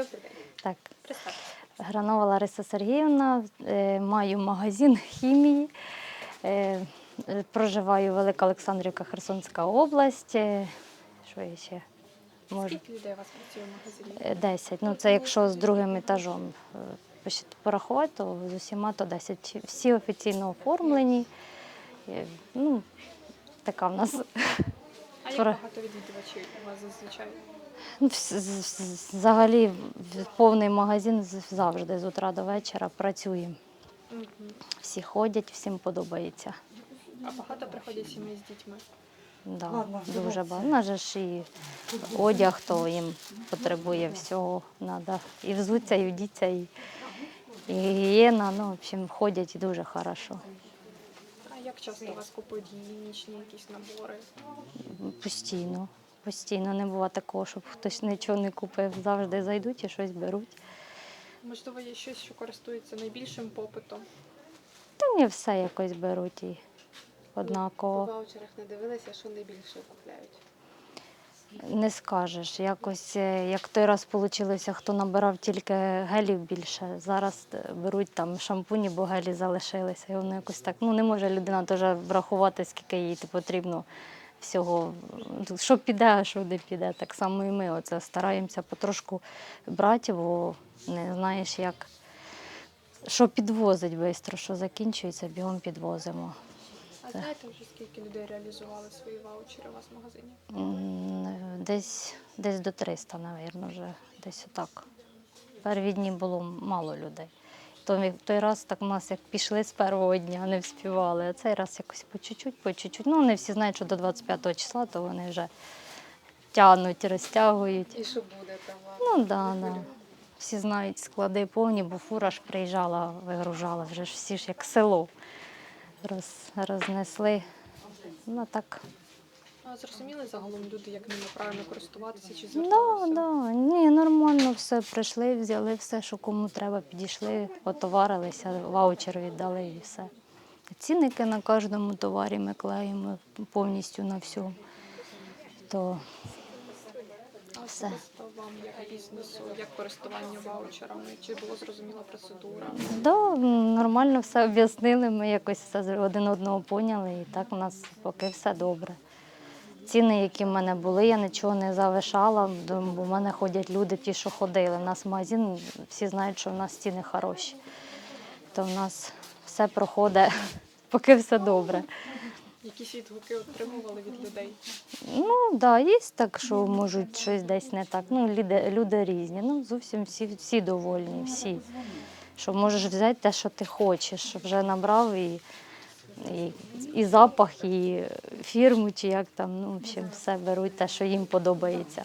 Добрий день. Так, Представтеся. Гранова Лариса Сергіївна, е, маю магазин хімії. е, е, Проживаю Велика Олександрівка, Херсонська область. Що я ще можу? Скільки людей у вас працює в магазині? 10. Ну, це якщо з другим етажом порахувати, то з усіма то 10. Всі офіційно оформлені. Ну, така в нас. А як багато відвідувачів у вас зазвичай? Ну, Взагалі в- повний магазин завжди з утра до вечора працюємо. Всі ходять, всім подобається. А багато приходять сімей з дітьми? Да, дуже багато. У нас же ж і одяг, то їм потребує всього. Надо. І взуться, і вдіться, і, і гігієна. Ну, в общем, ходять дуже хорошо. Як часто у вас купують гігієнічні якісь набори? Постійно. Постійно не було такого, щоб хтось нічого не купив. Завжди зайдуть і щось беруть. Можливо, є щось, що користується найбільшим попитом? Та ні, все якось беруть і По однаково. ваучерах не дивилися, що найбільше купляють. Не скажеш. Якось е, як той раз вийшло, хто набирав тільки гелів більше. Зараз е, беруть там шампуні, бо гелі залишилися. І воно якось так. Ну не може людина теж врахувати, скільки їй потрібно всього. Що піде, а що не піде. Так само і ми оце стараємося потрошку брати, бо не знаєш, як. Що підвозить швидко, що закінчується, бігом підвозимо. А знаєте вже скільки людей реалізували свої ваучери у вас в магазині? Десь, десь до 300, мабуть, вже десь отак. Перві дні було мало людей. То той раз так у нас як пішли з першого дня, не вспівали, а цей раз якось по чуть-чуть, по чуть-чуть. Ну, не всі знають, що до 25 числа, то вони вже тягнуть, розтягують. І що буде товар? Ну, да, да. Всі знають склади повні, бо фура ж приїжджала, вигружала, вже ж всі ж як село роз, рознесли. Ну, так. А зрозуміли загалом люди, як ними правильно користуватися чи Да, зверталися? да. Ні, нормально все прийшли, взяли все, що кому треба, підійшли, отоварилися, ваучер віддали і все. Цінники на кожному товарі ми клеїмо повністю на всьому. То Все. вам як бізнесу, як користування ваучерами? Чи було зрозуміла процедура? да, нормально все об'яснили, ми якось все один одного поняли, і так у нас поки все добре. Ціни, які в мене були, я нічого не завишала, бо в мене ходять люди, ті, що ходили. У нас магазин, всі знають, що в нас ціни хороші. То в нас все проходить, поки все добре. Якісь відгуки отримували від людей? Ну, так, да, є так, що можуть щось десь не так. Ну, люди, люди різні. Ну, зовсім всі, всі довольні, всі. Що можеш взяти те, що ти хочеш, вже набрав і, і, і запах, і фірму, чи як там, ну, в общем, все беруть те, що їм подобається.